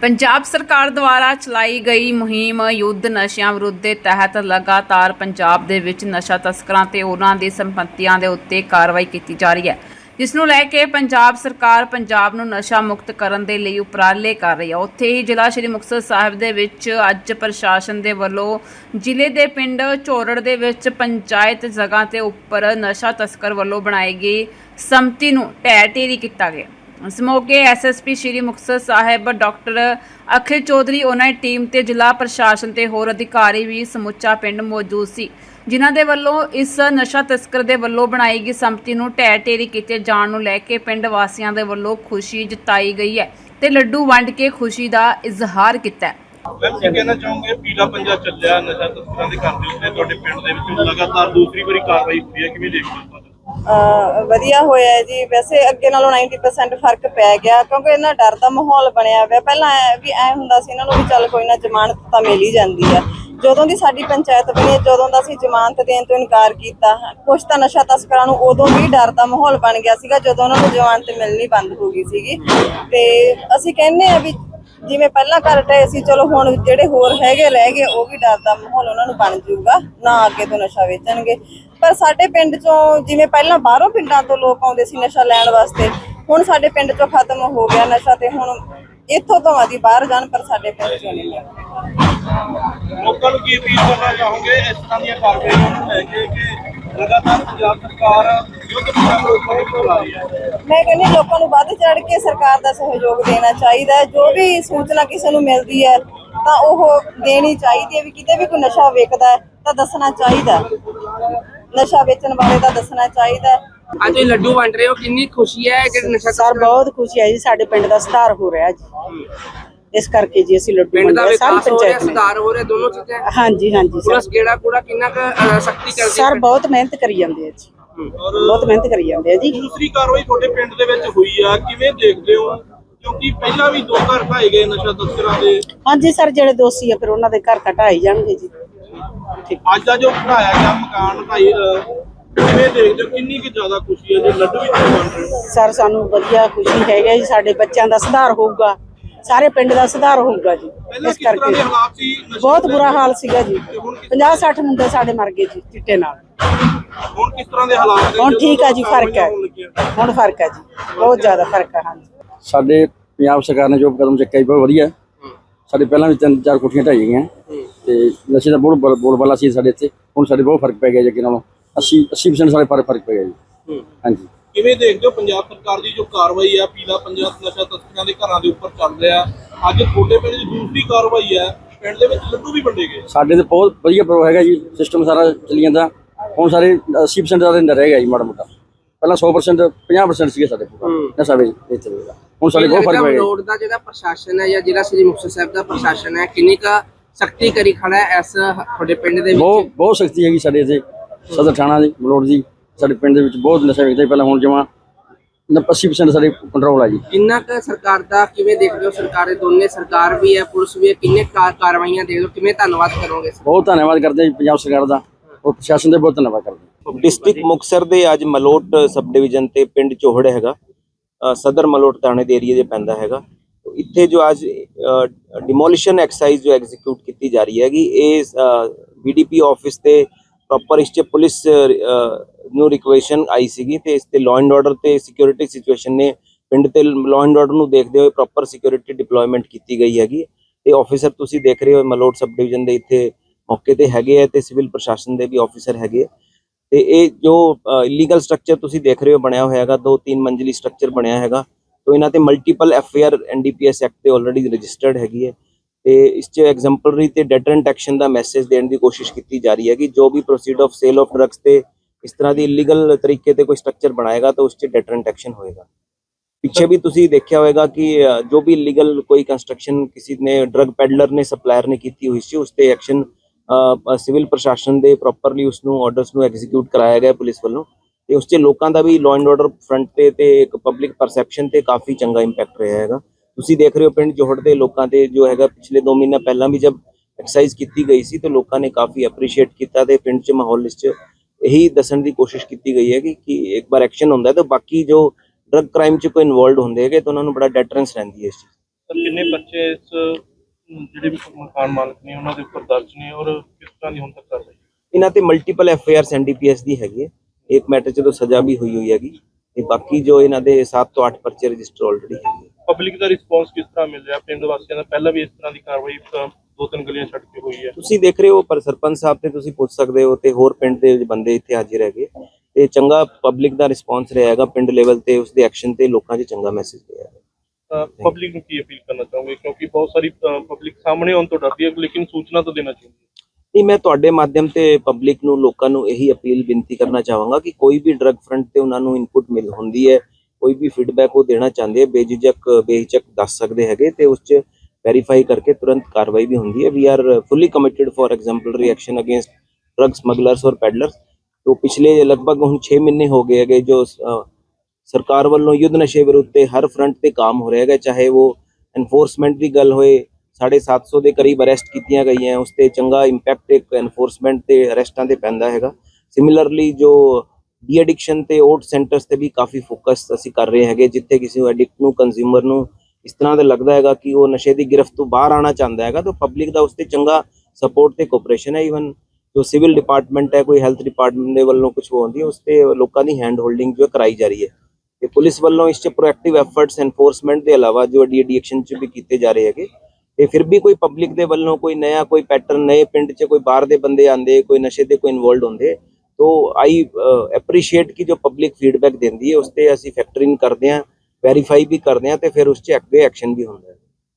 ਪੰਜਾਬ ਸਰਕਾਰ ਦੁਆਰਾ ਚਲਾਈ ਗਈ ਮੁਹਿੰਮ ਯੁੱਧ ਨਸ਼ਿਆਂ ਵਿਰੁੱਧ ਦੇ ਤਹਿਤ ਲਗਾਤਾਰ ਪੰਜਾਬ ਦੇ ਵਿੱਚ ਨਸ਼ਾ ਤਸਕਰਾਂ ਤੇ ਉਹਨਾਂ ਦੀ ਸੰਪਤੀਆਂ ਦੇ ਉੱਤੇ ਕਾਰਵਾਈ ਕੀਤੀ ਜਾ ਰਹੀ ਹੈ। ਜਿਸ ਨੂੰ ਲੈ ਕੇ ਪੰਜਾਬ ਸਰਕਾਰ ਪੰਜਾਬ ਨੂੰ ਨਸ਼ਾ ਮੁਕਤ ਕਰਨ ਦੇ ਲਈ ਉਪਰਾਲੇ ਕਰ ਰਹੀ ਹੈ। ਉੱਥੇ ਹੀ ਜ਼ਿਲ੍ਹਾ ਸ਼੍ਰੀ ਮੁਕਤਸਰ ਸਾਹਿਬ ਦੇ ਵਿੱਚ ਅੱਜ ਪ੍ਰਸ਼ਾਸਨ ਦੇ ਵੱਲੋਂ ਜ਼ਿਲ੍ਹੇ ਦੇ ਪਿੰਡ ਝੋਰੜ ਦੇ ਵਿੱਚ ਪੰਚਾਇਤ ਜਗ੍ਹਾ ਤੇ ਉੱਪਰ ਨਸ਼ਾ ਤਸਕਰ ਵੱਲੋਂ ਬਣਾਈ ਗਈ ਸੰਮਤੀ ਨੂੰ ਢਹਿ ਢੇਰੀ ਕੀਤਾ ਗਿਆ। ਇਸ ਐਸਐਸਪੀ ਸ਼੍ਰੀ ਮੁਕਤਸਰ ਸਾਹਿਬ ਡਾਕਟਰ ਅਖਿਲ ਚੌਧਰੀ, ਉਹਨਾਂ ਦੀ ਟੀਮ ਤੇ ਜ਼ਿਲ੍ਹਾ ਪ੍ਰਸ਼ਾਸਨ ਤੇ ਹੋਰ ਅਧਿਕਾਰੀ ਵੀ ਸਮੁੱਚਾ ਪਿੰਡ ਮੌਜੂਦ ਸੀ। ਜਿਨ੍ਹਾਂ ਦੇ ਵੱਲੋਂ ਇਸ ਨਸ਼ਾ ਤਸਕਰ ਦੇ ਵੱਲੋਂ ਬਣਾਈ ਗਈ ਸੰਮਤੀ ਨੂੰ ਢਹਿ ਢੇਰੀ ਕੀਤੇ ਜਾਣ ਨੂੰ ਲੈ ਕੇ ਪਿੰਡ ਵਾਸੀਆਂ ਦੇ ਵੱਲੋਂ ਖੁਸ਼ੀ ਜਤਾਈ ਗਈ ਹੈ ਤੇ ਲੱਡੂ ਵੰਡ ਕੇ ਖੁਸ਼ੀ ਦਾ ਇਜ਼ਹਾਰ ਕੀਤਾ ਹੈ। ਮੈਂ ਕੀ ਕਹਿਣਾ ਚਾਹੂੰਗੇ? ਪੀਲਾ ਪੰਜਾ ਚੱਲਿਆ, ਨਸ਼ਾ ਤਸਕਰਾਂ ਦੇ ਘਰ ਦੇ ਉੱਤੇ, ਤੁਹਾਡੇ ਪਿੰਡ ਦੇ ਵਿੱਚ ਲਗਾਤਾਰ ਦੂਸਰੀ ਵਾਰੀ ਕਾਰਵਾਈ ਹੋਈ ਹੈ, ਕਿਵੇਂ ਦੇਖਦੇ ਹੋ ਵਧੀਆ ਹੋਇਆ ਹੈ ਜੀ। ਵੈਸੇ ਅੱਗੇ ਨਾਲੋਂ 90% ਫ਼ਰਕ ਪੈ ਗਿਆ ਕਿਉਂਕਿ ਇਹਨਾਂ ਡਰ ਦਾ ਮਾਹੌਲ ਬਣਿਆ ਹੋਇਆ। ਪਹਿਲਾਂ ਐ ਵੀ ਐ ਹੁੰਦਾ ਸੀ ਇਹਨਾਂ ਨੂੰ ਵੀ ਚੱਲ ਕੋਈ ਨਾ ਜ਼ਮਾਨਤ ਤਾਂ ਮਿਲ ਹੀ ਜਾਂਦੀ ਆ ਜਦੋਂ ਦੀ ਸਾਡੀ ਪੰਚਾਇਤ ਬਣੀ, ਜਦੋਂ ਦਾ ਅਸੀਂ ਜ਼ਮਾਨਤ ਦੇਣ ਤੋਂ ਇਨਕਾਰ ਕੀਤਾ ਕੁਝ ਤਾਂ ਨਸ਼ਾ ਤਸਕਰਾਂ ਨੂੰ ਉਦੋਂ ਵੀ ਡਰ ਦਾ ਮਾਹੌਲ ਬਣ ਗਿਆ ਸੀਗਾ ਜਦੋਂ ਉਹਨਾਂ ਨੂੰ ਜ਼ਮਾਨਤ ਮਿਲਣੀ ਬੰਦ ਹੋ ਗਈ ਸੀਗੀ। ਤੇ ਅਸੀਂ ਕਹਿੰਦੇ ਆ ਵੀ ਜਿਵੇਂ ਪਹਿਲਾਂ ਕਰ ਰਹੇ ਸੀ, ਚਲੋ ਹੁਣ ਜਿਹੜੇ ਹੋਰ ਹੈਗੇ ਰਹਿ ਗਏ, ਉਹ ਵੀ ਡਰ ਦਾ ਮਾਹੌਲ ਉਹਨਾਂ ਨੂੰ ਬਣ ਜਾਊਗਾ, ਨਾ ਅੱਗੇ ਤੋਂ ਨਸ਼ਾ ਵੇਚਣਗੇ। ਪਰ ਸਾਡੇ ਪਿੰਡ ਚੋਂ ਜਿਵੇਂ ਪਹਿਲਾਂ ਬਾਹਰੋਂ ਪਿੰਡਾਂ ਤੋਂ ਲੋਕ ਆਉਂਦੇ ਸੀ ਨਸ਼ਾ ਲੈਣ ਵਾਸਤੇ, ਹੁਣ ਸਾਡੇ ਪਿੰਡ ਚੋਂ ਖਤਮ ਹੋ ਗਿਆ ਨਸ਼ਾ ਤੇ ਹੁਣ ਇੱਥੋਂ ਤੋਂ ਆਦੀ ਬਾਹਰ ਜਾਣ, ਪਰ ਸਾਡੇ ਪਿੰਡ ਚੋਂ ਨਹੀਂ ਲੋਕਾਂ ਨੂੰ ਕੀ ਅਪੀਲ ਕਰਨਾ ਚਾਹੋਗੇ? ਇਸ ਤਰ੍ਹਾਂ ਦੀਆਂ ਕਾਰਵਾਈਆਂ ਨੂੰ ਲੈ ਕੇ ਕਿ ਲਗਾਤਾਰ ਪੰਜਾਬ ਸਰਕਾਰ ਯੁੱਧ ਪੰਜਾਬ ਲੋਕਾਂ ਨੂੰ ਚਲਾ ਰਹੀ ਹੈ ਮੈਂ ਕਹਿੰਦੀ ਲੋਕਾਂ ਨੂੰ ਵੱਧ ਚੜ ਕੇ ਸਰਕਾਰ ਦਾ ਸਹਿਯੋਗ ਦੇਣਾ ਚਾਹੀਦਾ ਹੈ ਜੋ ਵੀ ਸੂਚਨਾ ਕਿਸੇ ਨੂੰ ਮਿਲਦੀ ਹੈ ਤਾਂ ਉਹ ਦੇਣੀ ਚਾਹੀਦੀ ਹੈ ਵੀ ਕਿਤੇ ਵੀ ਕੋਈ ਨਸ਼ਾ ਵੇਚਦਾ ਹੈ ਤਾਂ ਦੱਸਣਾ ਚਾਹੀਦਾ ਹੈ। ਨਸ਼ਾ ਵੇਚਣ ਵਾਲੇ ਦਾ ਦੱਸਣਾ ਚਾਹੀਦਾ ਹੈ। ਅੱਜ ਇਹ ਲੱਡੂ ਵੰਡ ਰਹੇ ਹੋ ਕਿੰਨੀ ਖੁਸ਼ੀ ਹੈ ਕਿ ਨਸ਼ਾ ਸਰ ਬਹੁਤ ਖੁਸ਼ੀ ਹੈ ਜੀ ਸਾਡੇ ਪਿੰਡ ਦਾ ਸੁਧਾਰ ਹੋ ਰਿਹਾ ਜੀ ਇਸ ਕਰਕੇ ਜੀ ਅਸੀਂ ਲੱਡੂ ਪਿੰਡ ਦਾ ਵੰਡੇ ਸਾਰੀ ਵਿਕਾਸ ਹੋ ਰਿਹਾ ਪੰਚਾਇਤ ਨੇ। ਸੁਧਾਰ ਹੋ ਰਿਹਾ ਦੋਨੋਂ ਚੀਜ਼ਾਂ। ਹਾਂਜੀ ਹਾਂਜੀ ਪੁਲਿਸ ਸਰ ਗੇੜਾ ਕੂੜਾ ਕਿੰਨਾ ਕੁ ਸਖਤੀ ਕਰਦੀ ਸਰ ਬਹੁਤ ਮਿਹਨਤ ਕਰੀ ਜਾਂਦੇ ਆ ਜੀ। ਬਹੁਤ ਮਿਹਨਤ ਕਰੀ ਜਾਂਦੇ ਆ ਜੀ। ਦੂਸਰੀ ਕਾਰਵਾਈ ਤੁਹਾਡੇ ਪਿੰਡ ਦੇ ਵਿੱਚ ਹੋਈ ਆ ਕਿਵੇਂ ਦੇਖਦੇ ਹੋ? ਕਿਉਂਕਿ ਪਹਿਲਾਂ ਵੀ ਦੋ ਘਰ ਢਾਏ ਗਏ ਨਸ਼ਾ ਤਸਕਰਾਂ ਦੇ। ਹਾਂਜੀ ਸਰ ਜਿਹੜੇ ਦੋਸ਼ੀ ਆ ਫਿਰ ਉਹਨਾਂ ਦੇ ਘਰ ਕਟਾਈ ਜਾਣਗੇ ਜੀ। ਠੀਕ। ਅੱਜ ਦਾ ਜੋ ਢਾਇਆ ਗਿਆ ਮਕਾਨ ਢਾਈ ਅਹ, ਕਿਵੇਂ ਦੇਖਦੇ ਹੋ? ਕਿੰਨੀ ਕਿ ਜ਼ਿਆਦਾ ਖੁਸ਼ੀ ਹੈ ਜੇ? ਲੱਡੂ ਵੀ ਬਣ ਰਹੇ ਸਰ ਸਾਨੂੰ ਵਧੀਆ ਖੁਸ਼ੀ ਹੈਗਾ ਜੀ। ਸਾਡੇ ਬੱਚਿਆਂ ਦਾ ਸੁਧਾਰ ਹੋਊਗਾ। ਸਾਰੇ ਪਿੰਡ ਦਾ ਸੁਧਾਰ ਹੋਊਗਾ ਜੀ। ਇਸ ਕਰਕੇ ਬਹੁਤ? ਬੁਰਾ ਹਾਲ ਸੀਗਾ ਜੀ। 50 60 ਮੁੰਡੇ ਸਾਡੇ ਮਰ ਗਏ ਜੀ ਚਿੱਟੇ ਨਾਲ। ਹੁਣ ਕਿਸ ਤਰ੍ਹਾਂ ਦੇ ਹਾਲਾਤ ਹੁਣ ਠੀਕ ਆ ਜੀ ਫ਼ਰਕ ਹੈ। ਹੋਣ ਫ਼ਰਕ ਹੈ ਜੀ। ਬਹੁਤ ਜ਼ਿਆਦਾ ਫ਼ਰਕ ਹੈ ਹਾਂਜੀ। ਸਾਡੇ ਪੰਜਾਬ ਸਰਕਾਰ ਨੇ ਜੋ ਕਦਮ ਚੱਕਿਆ ਬਹੁਤ ਵਧੀਆ। ਸਾਡੇ ਪਹਿਲਾਂ ਵੀ ਤਿੰਨ ਚਾਰ ਕੋਠੀਆਂ ਢਾਈ ਗਈਆਂ। ਤੇ ਨਸ਼ੇ ਦਾ ਬਹੁਤ ਬੜ- ਬੋਲਬਾਲਾ ਸੀ ਸਾਡੇ ਇੱਥੇ। ਹੁਣ ਸਾਡੇ ਬਹੁਤ ਫ਼ਰਕ ਪੈ ਗਿਆ ਜੀ ਅੱਗੇ ਨਾਲੋਂ। 80 80% ਸਾਡੇ ਫ਼ਰਕ ਫ਼ਰਕ ਪੈ ਗਿਆ ਜੀ। ਹਾਂਜੀ। ਕਿਵੇਂ ਦੇਖਦੇ ਹੋ ਪੰਜਾਬ ਸਰਕਾਰ ਦੀ ਜੋ ਕਾਰਵਾਈ ਆ ਪੀਲਾ ਪੰਜਾਬ ਨਸ਼ਾ ਤਸਕਰਾਂ ਦੇ ਘਰਾਂ ਦੇ ਉੱਪਰ ਚੱਲ ਰਿਹਾ। ਅੱਜ ਤੁਹਾਡੇ ਪਿੰਡ ਦੀ ਦੂਸਰੀ ਕਾਰਵਾਈ ਹੈ ਪਿੰਡ ਦੇ ਵਿੱਚ ਲੱਡੂ ਵੀ ਵੰਡੇ ਗਏ। ਸਾਡੇ ਤੇ ਬਹੁਤ ਵਧੀਆ ਪ੍ਰੋ ਹੈਗਾ ਜੀ ਸਿਸਟਮ ਸਾਰਾ ਚੱਲੀ ਜਾਂਦਾ। ਹੁਣ ਸਾਰੇ 80% ਦਾ ਰਹਿ ਗਿਆ ਜੀ ਮਾੜਾ ਮੋਟਾ। ਪਹਿਲਾਂ 100% 50% ਸੀਗੇ ਸਾਡੇ ਕੋਲ। ਨਸ਼ਾ ਵੇਚ ਵੇਚ ਦਾ ਹੁਣ ਸਾਡੇ ਬਹੁਤ ਫ਼ਰਕ ਪੈ ਗਿਆ। ਰੋਡ ਦਾ ਜਿਹੜਾ ਪ੍ਰਸ਼ਾਸਨ ਹੈ ਜਾਂ ਜਿਹੜਾ ਸ੍ਰੀ ਮੁਕਤਸਰ ਸਾਹਿਬ ਦਾ ਪ੍ਰਸ਼ਾਸਨ ਹੈ ਕਿੰਨੀ ਕੁ ਸਖਤੀ ਕਰੀ ਖੜਾ ਇਸ ਤੁਹਾਡੇ ਪਿੰਡ ਦੇ ਬਹੁਤ ਵਿੱਚ? ਬਹੁਤ ਸਖਤੀ ਹੈਗੀ ਸਾਡੇ ਇੱਥੇ। ਸਦਰ ਥਾਣਾ ਦੀ ਮਲੋੜ ਦੀ ਸਾਡੇ ਪਿੰਡ ਦੇ ਵਿੱਚ ਬਹੁਤ ਨਸ਼ਾ ਵੇਚਦਾ ਸੀ। ਪਹਿਲਾਂ ਹੁਣ ਜਮਾ 80% ਸਾਡੇ ਕੰਟਰੋਲ ਆ ਜੀ। ਕਿੰਨਾ ਕੁ ਸਰਕਾਰ ਦਾ ਕਿਵੇਂ ਦੇਖਦੇ ਹੋ? ਸਰਕਾਰੇ ਦੋਨੇ ਸਰਕਾਰ ਵੀ ਹੈ ਪੁਲਿਸ ਵੀ ਹੈ। ਕਿੰਨੇ ਕਾ- ਕਾਰਵਾਈਆਂ ਦੇਖਦੇ ਹੋ? ਕਿਵੇਂ ਧੰਨਵਾਦ ਕਰੋਗੇ? ਬਹੁਤ ਧੰਨਵਾਦ ਕਰਦੇ ਹਾਂ ਜੀ ਪੰਜਾਬ ਸਰਕਾਰ ਦਾ। ਔਰ ਪ੍ਰਸ਼ਾਸਨ ਦਾ ਬਹੁਤ ਧੰਨਵਾਦ ਕਰਦੇ ਹਾਂ ਡਿਸਟ੍ਰਿਕਟ ਮੁਕਤਸਰ ਦੇ ਅੱਜ ਮਲੋਟ ਸਬ ਡਿਵੀਜ਼ਨ ਤੇ ਪਿੰਡ ਚੋਹੜ ਹੈਗਾ। ਅ, ਸਦਰ ਮਲੋਟ ਥਾਣੇ ਦੇ ਏਰੀਏ ਦੇ ਪੈਂਦਾ ਹੈਗਾ। ਇੱਥੇ ਜੋ ਅੱਜ ਡਿਮੋਲੀਸ਼ਨ ਐਕਸਰਸਾਈਜ਼ ਜੋ ਐਗਜ਼ੀਕਿਊਟ ਕੀਤੀ ਜਾ ਰਹੀ ਹੈਗੀ ਇਹ ਬੀਡੀਪੀ ਆਫਿਸ ਤੇ ਪ੍ਰੋਪਰ ਇਸ 'ਚ ਪੁਲਿਸ ਨੂੰ ਰਿਕੁਐਸ਼ਨ ਆਈ ਸੀਗੀ ਤੇ ਇਸ ਤੇ ਲਾਅ ਐਂਡ ਆਰਡਰ ਤੇ ਸਿਕਿਉਰਿਟੀ ਸਿਚੁਏਸ਼ਨ ਨੇ ਪਿੰਡ ਤੇ ਲਾਅ ਐਂਡ ਆਰਡਰ ਨੂੰ ਦੇਖਦੇ ਹੋਏ ਪ੍ਰੋਪਰ ਸਿਕਿਉਰਿਟੀ ਡਿਪਲੋਇਮੈਂਟ ਕੀਤੀ ਗਈ ਹੈਗੀ। ਤੇ ਆਫੀਸਰ ਤੁਸੀਂ ਦੇਖ ਰਹੇ ਹੋ, ਮਲੋਟ ਸਬ ਡਿਵੀਜ਼ਨ ਦੇ ਇੱਥੇ ਮੌਕੇ ਤੇ ਹੈਗੇ ਆ ਤੇ ਸਿਵਲ ਪ੍ਰਸ਼ਾਸਨ ਦੇ ਵੀ ਆਫੀਸਰ ਹੈਗੇ ਆ। ਤੇ ਇਹ ਜੋ ਇਲੀਗਲ ਸਟਰਕਚਰ ਤੁਸੀਂ ਦੇਖ ਰਹੇ ਹੋ ਬਣਿਆ ਹੋਇਆ ਹੈਗਾ ਦੋ ਤਿੰਨ ਮੰਜ਼ਲੀ ਸਟਰਕਚਰ ਬਣਿਆ ਹੈਗਾ। ਤੋਂ ਇਹਨਾਂ ਤੇ multiple F I R NDPS act ਤੇ ਆਲਰੇਡੀ ਰਜਿਸਟਰਡ ਹੈਗੀ ਹੈ। ਤੇ ਇਸ 'ਚ ਐਗਜ਼ੈਂਪਲਰੀ ਤੇ ਡੈਟਰੈਂਟ ਐਕਸ਼ਨ ਦਾ ਮੈਸੇਜ ਦੇਣ ਦੀ ਕੋਸ਼ਿਸ਼ ਕੀਤੀ ਜਾ ਰਹੀ ਹੈ ਕਿ ਜੋ ਵੀ proceed of sale of drugs ਤੇ ਇਸ ਤਰ੍ਹਾਂ ਦੀ ਇਲੀਗਲ ਤਰੀਕੇ ਤੇ ਕੋਈ ਸਟਰਕਚਰ ਬਣਾਏਗਾ ਤਾਂ ਉਸ 'ਚ ਡੈਟਰੈਂਟ ਐਕਸ਼ਨ ਹੋਏਗਾ। ਪਿੱਛੇ ਵੀ ਤੁਸੀਂ ਦੇਖਿਆ ਹੋਵੇਗਾ ਕਿ ਜੋ ਵੀ ਇਲੀਗਲ ਕੋਈ ਕੰਸਟਰਕਸ਼ਨ ਕਿਸੇ ਨੇ ਡਰੱਗ ਪੈਡਲਰ ਨੇ ਸਪਲਾਇਰ ਨੇ ਕੀਤੀ ਹੋਈ ਸੀ, ਉਸ ਤੇ ਐਕਸ਼ਨ ਸਿਵਲ ਪ੍ਰਸ਼ਾਸਨ ਦੇ ਪ੍ਰੋਪਰਲੀ ਉਸ ਨੂੰ ਆਰਡਰਸ ਨੂੰ ਐਗਜ਼ੀਕਿਊਟ ਕਰਾਇਆ ਗਿਆ ਪੁਲਿਸ ਵੱਲੋਂ। ਤੇ ਉਸ 'ਚ ਲੋਕਾਂ ਦਾ ਵੀ ਲਾਅ ਐਂਡ ਆਰਡਰ ਫਰੰਟ ਤੇ ਤੇ ਇੱਕ ਪਬਲਿਕ ਪਰਸੈਪਸ਼ਨ ਤੇ ਕਾਫੀ ਚੰਗਾ ਇੰਪੈਕਟ ਰਿਹਾ ਹੈਗਾ। ਤੁਸੀਂ ਦੇਖ ਰਹੇ ਹੋ ਪਿੰਡ ਜੋਹੜ ਦੇ ਲੋਕਾਂ ਤੇ ਜੋ ਹੈਗਾ ਪਿਛਲੇ 2 ਮਹੀਨਾ ਪਹਿਲਾਂ ਵੀ ਜਦ ਐਕਸਰਸਾਈਜ਼ ਕੀਤੀ ਗਈ ਸੀ ਤੇ ਲੋਕਾਂ ਨੇ ਕਾਫੀ ਅਪਰੀਸ਼ੀਏਟ ਕੀਤਾ ਤੇ ਪਿੰਡ 'ਚ ਮਾਹੌਲ ਇਸ 'ਚ ਇਹੀ ਦੱਸਣ ਦੀ ਕੋਸ਼ਿਸ਼ ਕੀਤੀ ਗਈ ਹੈ ਕਿ ਕਿ ਇੱਕ ਵਾਰ ਐਕਸ਼ਨ ਹੁੰਦਾ ਹੈ ਤਾਂ ਬਾਕੀ ਜੋ ਡਰਗ ਕ੍ਰਾਈਮ 'ਚ ਕੋਈ ਇਨਵੋਲਡ ਹੁੰਦੇ ਹੈਗੇ ਤਾਂ ਉਹਨਾਂ ਨੂੰ ਬੜਾ ਡੈਟਰੈਂਸ ਰਹਿੰਦੀ ਹੈ ਇਸ ਚੀਜ਼ ਕਿੰਨੇ ਬੱਚੇ ਇਸ ਜਿਹੜੇ ਵੀ ਮਕਾਨ ਮਾਲਕ ਨੇ ਉਹਨਾਂ ਦੇ ਉੱਪਰ ਦਰਜ ਨੇ ਔਰ ਕਿਸ ਤਰ੍ਹਾਂ ਦੀ ਹੁਣ ਤੱਕ ਕਾਰਵਾਈ? ਇਹਨਾਂ ਤੇ multiple F I Rs NDPS ਦੀ ਹੈਗੀ ਹੈ। ਇੱਕ ਮੈਟਰ ਚ ਤਾਂ ਸਜ਼ਾ ਵੀ ਹੋਈ ਹੋਈ ਹੈਗੀ ਤੇ ਬਾਕੀ ਜੋ ਇਹਨਾਂ ਦੇ 7 ਤੋਂ 8 ਪਰਚੇ ਰਜਿਸਟਰ ਆਲਰੇਡੀ ਹੈਗੇ। ਪਬਲਿਕ ਦਾ ਰਿਸਪੌਂਸ ਕਿਸ ਤਰ੍ਹਾਂ ਮਿਲ ਰਿਹਾ? ਪਿੰਡ ਵਾਸੀਆਂ ਦਾ ਪਹਿਲਾਂ ਵੀ ਇਸ ਤਰ੍ਹਾਂ ਦੀ ਕਾਰਵਾਈ ਅ, ਦੋ ਤਿੰਨ ਗਲੀਆਂ ਛੱਡ ਕੇ ਹੋਈ ਹੈ। ਤੁਸੀਂ ਦੇਖ ਰਹੇ ਹੋ ਪਰ ਸਰਪੰਚ ਸਾਹਿਬ ਤੇ ਤੁਸੀਂ ਪੁੱਛ ਸਕਦੇ ਹੋ ਤੇ ਹੋਰ ਪਿੰਡ ਦੇ ਬੰਦੇ ਇੱਥੇ ਹਾਜ਼ਰ ਹੈਗੇ। ਤੇ ਚੰਗਾ ਪਬਲਿਕ ਦਾ ਰਿਸਪੌਂਸ ਰਿਹਾ ਹੈਗਾ ਪਿੰਡ ਲੈਵਲ ਤੇ ਉਸ ਦੇ ਐਕਸ਼ਨ ਤੇ ਲੋਕਾਂ 'ਚ ਚੰਗਾ ਮੈਸੇਜ ਗਿਆ ਹੈ ਪਬਲਿਕ ਨੂੰ ਕੀ ਅਪੀਲ ਕਰਨਾ ਚਾਹੋਗੇ? ਕਿਉਂਕਿ ਬਹੁਤ ਸਾਰੀ ਪਬਲਿਕ ਸਾਹਮਣੇ ਆਉਣ ਤੋਂ ਡਰਦੀ ਹੈ ਲੇਕਿਨ ਸੂਚਨਾ ਤਾਂ ਦੇਣਾ ਚਾਹੀਦੀ ਹੈ। ਨਹੀਂ ਮੈਂ ਤੁਹਾਡੇ ਮਾਧਿਅਮ ਤੇ ਪਬਲਿਕ ਨੂੰ ਲੋਕਾਂ ਨੂੰ ਇਹੀ ਅਪੀਲ ਬੇਨਤੀ ਕਰਨਾ ਚਾਹਾਂਗਾ ਕਿ ਕੋਈ ਵੀ ਡਰਗ ਫਰੰਟ ਤੇ ਉਹਨਾਂ ਨੂੰ ਇਨਪੁਟ ਮਿਲ ਹੁੰਦੀ ਹੈ ਕੋਈ ਵੀ ਫੀਡਬੈਕ ਉਹ ਦੇਣਾ ਚਾਹੁੰਦੇ ਆ, ਬੇਝਿਜਕ ਬੇਹਿਚਕ ਦੱਸ ਸਕਦੇ ਹੈਗੇ ਤੇ ਉਸ 'ਚ ਵੈਰੀਫਾਈ ਕਰਕੇ ਤੁਰੰਤ ਕਾਰਵਾਈ ਵੀ ਹੁੰਦੀ ਹੈ। We are fully committed for exemplary action against drug smugglers ਔਰ ਪੈਡਲਰਸ ਤੋਂ ਪਿਛਲੇ ਲਗਭਗ ਹੁਣ 6 ਮਹੀਨੇ ਹੋ ਗਏ ਹੈਗੇ, ਜੋ ਸਰਕਾਰ ਵੱਲੋਂ ਯੁੱਧ ਨਸ਼ੇ ਵਿਰੁੱਧ ਤੇ ਹਰ ਫਰੰਟ ਤੇ ਕੰਮ ਹੋ ਰਿਹਾ ਹੈਗਾ, ਚਾਹੇ ਉਹ ਐਨਫੋਰਸਮੈਂਟ ਦੀ ਗੱਲ ਹੋਏ 750 ਦੇ ਕਰੀਬ ਅਰੈਸਟ ਕੀਤੀਆਂ ਗਈਆਂ, ਉਸ ਤੇ ਚੰਗਾ ਇੰਪੈਕਟ ਇੱਕ ਐਨਫੋਰਸਮੈਂਟ ਤੇ ਅਰੈਸਟਾਂ ਤੇ ਪੈਂਦਾ ਹੈਗਾ। ਸਿਮਿਲਰਲੀ ਜੋ ਡੀ ਐਡਿਕਸ਼ਨ ਤੇ ਓਟ ਸੈਂਟਰਸ ਤੇ ਵੀ ਕਾਫੀ ਫੋਕਸ ਅਸੀਂ ਕਰ ਰਹੇ ਹੈਗੇ, ਜਿੱਥੇ ਕਿਸੇ ਨੂੰ ਐਡਿਕਟ ਨੂੰ ਕੰਜ਼ਿਊਮਰ ਨੂੰ ਇਸ ਤਰ੍ਹਾਂ ਦਾ ਲੱਗਦਾ ਹੈਗਾ ਕਿ ਉਹ ਨਸ਼ੇ ਦੀ ਗ੍ਰਿਫਤ ਤੋਂ ਬਾਹਰ ਆਣਾ ਚਾਹੁੰਦਾ ਹੈਗਾ, ਤਾਂ ਪਬਲਿਕ ਦਾ ਉਸ ਤੇ ਚੰਗਾ ਸਪੋਰਟ ਤੇ ਕੋਆਪਰੇਸ਼ਨ ਹੈ ਇਵਨ ਜੋ ਸਿਵਲ ਡਿਪਾਰਟਮੈਂਟ ਹੈ, ਕੋਈ ਹੈਲਥ ਡਿਪਾਰਟਮੈਂਟ ਦੇ ਵੱਲੋਂ ਕੁਝ ਹੁੰਦੀ ਹੈ ਉਸ ਤੇ ਲੋਕਾਂ ਦੀ ਹੈਂਡ ਹੋਲਡਿੰਗ ਜੋ ਹੈ ਕਰਾਈ ਜਾ ਰਹੀ ਹੈ। ਤੇ ਪੁਲਿਸ ਵੱਲੋਂ ਇਸ 'ਚ ਪ੍ਰੋਐਕਟਿਵ ਐਫਰਟਸ ਐਨਫੋਰਸਮੈਂਟ ਦੇ ਇਲਾਵਾ ਜੋ ਡੀ ਐਡਿਕਸ਼ਨ 'ਚ ਵੀ ਕੀਤੇ ਜਾ ਰਹੇ ਹੈਗੇ, ਤੇ ਫਿਰ ਵੀ ਕੋਈ ਪਬਲਿਕ ਦੇ ਵੱਲੋਂ ਕੋਈ ਨया ਕੋਈ ਪੈਟਰਨ ਨਵੇਂ ਪਿੰਡ 'ਚ ਕੋਈ ਬਾਹਰ ਦੇ ਬੰਦੇ ਆਂਦੇ ਕੋਈ ਨਸ਼ੇ ਦੇ ਕੋਈ ਇਨਵੋਲਡ ਹੁੰਦੇ ਤੋ ਆਈ ਐਪਰੀਸ਼ੀਏਟ ਕਿ ਜੋ ਪਬਲਿਕ ਫੀਡਬੈਕ ਦਿੰਦੀ ਹੈ, ਉਸ ਤੇ ਅਸੀਂ ਫੈਕਟਰਿੰਗ ਕਰਦੇ ਹਾਂ ਵੈਰੀਫਾਈ ਵੀ ਕਰਦੇ ਹਾਂ ਤੇ ਫਿਰ ਉਸ 'ਚ ਅੱਗੇ ਐਕਸ਼ਨ ਵੀ ਹੁੰਦਾ ਹੈ।